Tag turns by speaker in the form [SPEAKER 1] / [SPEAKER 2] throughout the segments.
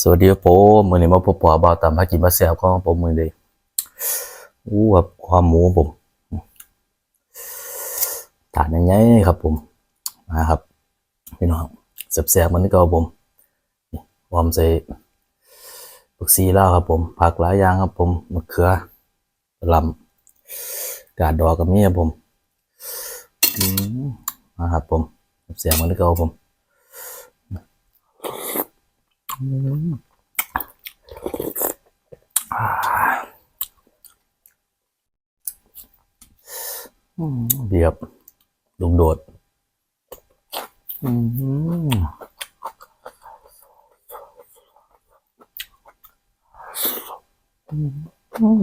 [SPEAKER 1] สวัสดีครับผมมือนี้มาพบปะบ่าวตามหากินมาแซวก็ผมมือนี้อู้ครับความหมูผมถาดยังไงครับผมนะครับพี่น้องแซ่บๆเหมันก็ผมวามใส่ผักซีลาวครับผม ผักหลายอย่างครับผมมะเขือลำกาดดอกกับมีครับผมอืมนะครับผมแซ่บเหมันก็ผมอืม เบียบลุงโดด อืมอืม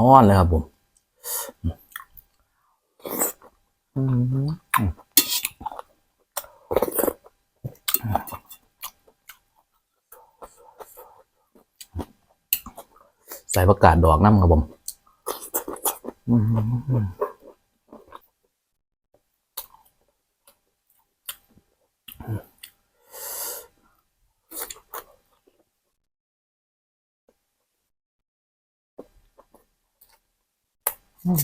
[SPEAKER 1] ห้อนเลยครับผมอืมใส่ประกาศดอกน้ำครับผม อื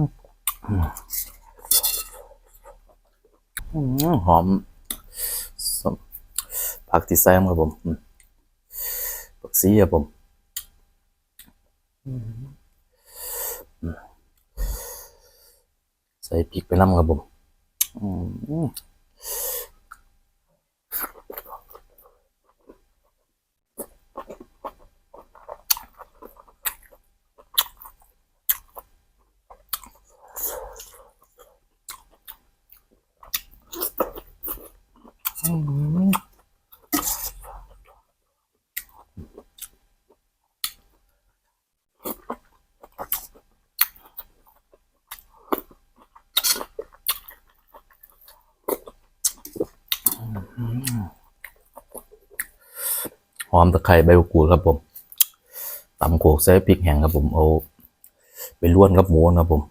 [SPEAKER 1] มอืมหอมสมผักที่ใส่ครับผมอืมผักซีครับผมอืม ใส่พริกไปน้ำครับผมอืม หอมตะไคร้ใบมะกรูดครับผมตำโขกใส่พริกแห้งครับผมเอาไปล้วนกับหมูนะครับผม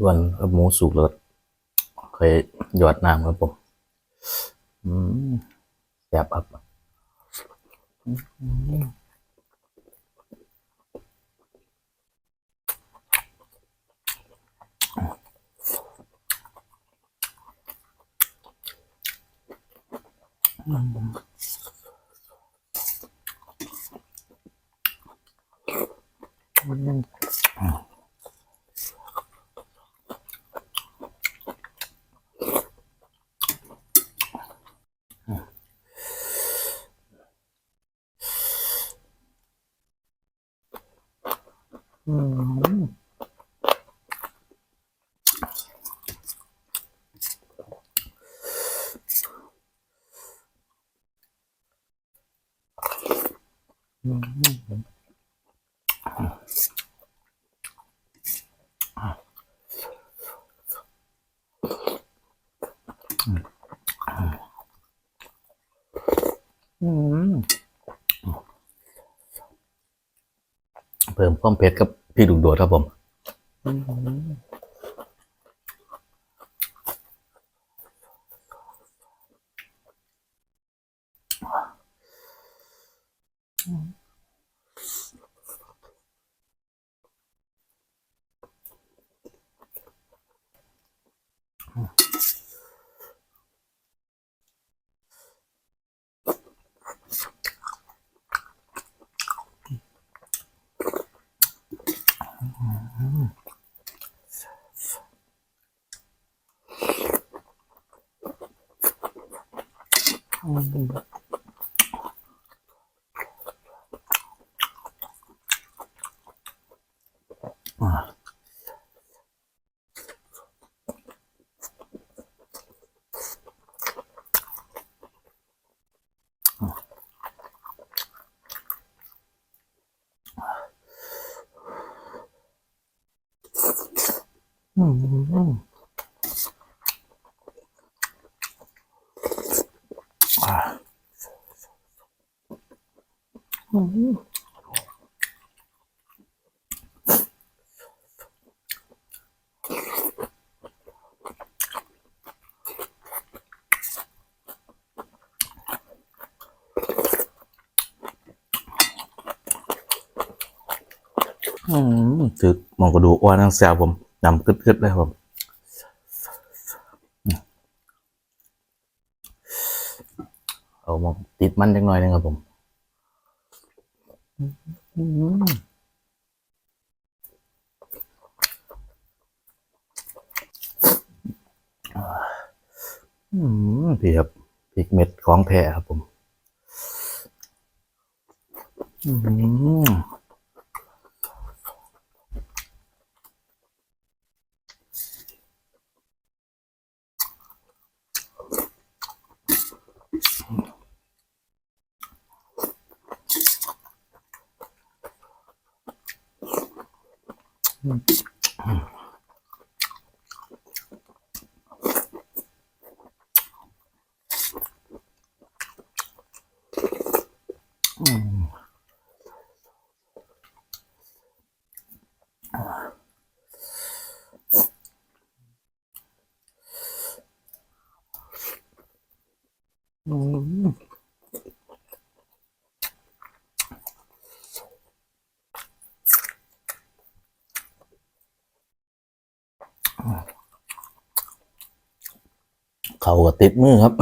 [SPEAKER 1] ล้วนกับหมูสุกแล้วเคยหยอดน้ำครับผมอืมแซ่บครับอืม อืมอืมเพิ่มความเผ็ดกับ พี่ดุกโดดครับผม 음. 아. 음, 음. 음. ถึกมองกระดูกอ่อนทั้งแซวผมดำกึดๆเลยผมเอามาติดมันจังหน่อยหนึงครับผมอืมอืมพี่ครับพริกเม็ดของแท้ครับผม อืม อืมเขาก็ติดมือครับ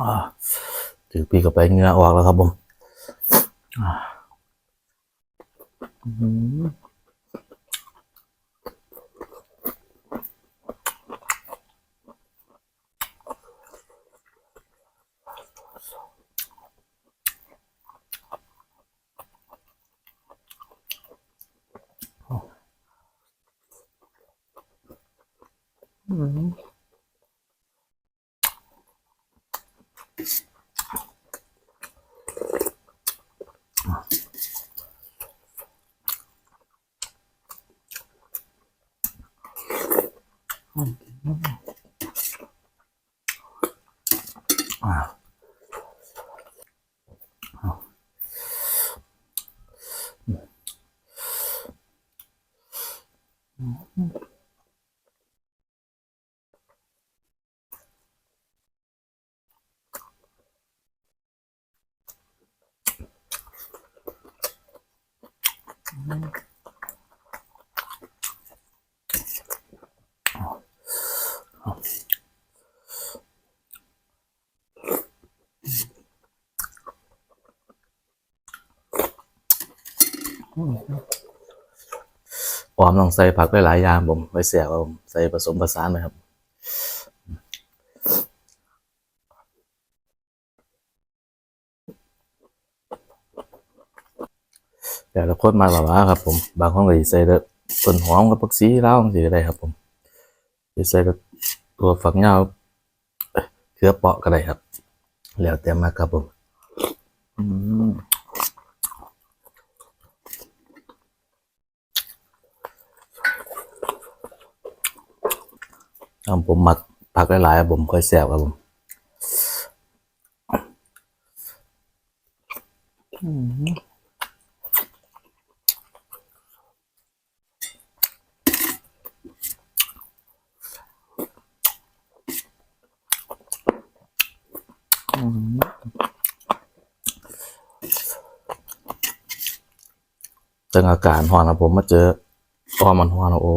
[SPEAKER 1] อ่าถือปีกับไปเงือออกแล้วครับผมอ่า อืม ออมต้องใส่ผักหลายอย่างผมไว้แสบครับผมใส่ผสมผสานนะครับแต่ละคนมาแบบว่าครับ ผม บางคนก็ใส่ตต้นหอมกับผักชีเลาวจังซี่ก็ได้ครับ ผมใส่ตัวฝักยาวเอ้ยเครือเปาะก็ได้ครับ แล้วแต่มากครับผม อืม ผมหมักผักหลายๆผมค่อยแซ่บครับผมอืมจังอาการหอนครับผมมาเจอออมันหอนโอ้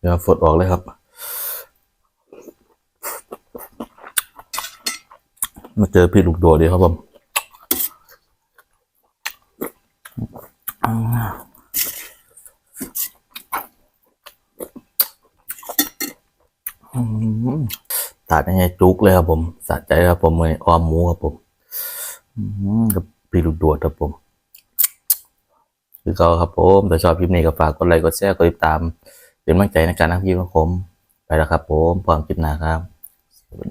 [SPEAKER 1] เดี๋ยวฝดออกเลยครับ มาเจอพี่ลูกโดดดีครับผมตัดยังไงจุกเลยครับผมสะใจครับผมเลยออมหมูครับผมกับพี่ลูกโดดครับผมคือเขาครับผมถ้าชอบคลิปนี้ก็ฝากกดไลค์กดแชร์กดติดตาม เป็นกำลังใจในการทำคลิปของผม ไปแล้วครับผมพร้อมคลิปหน้าครับ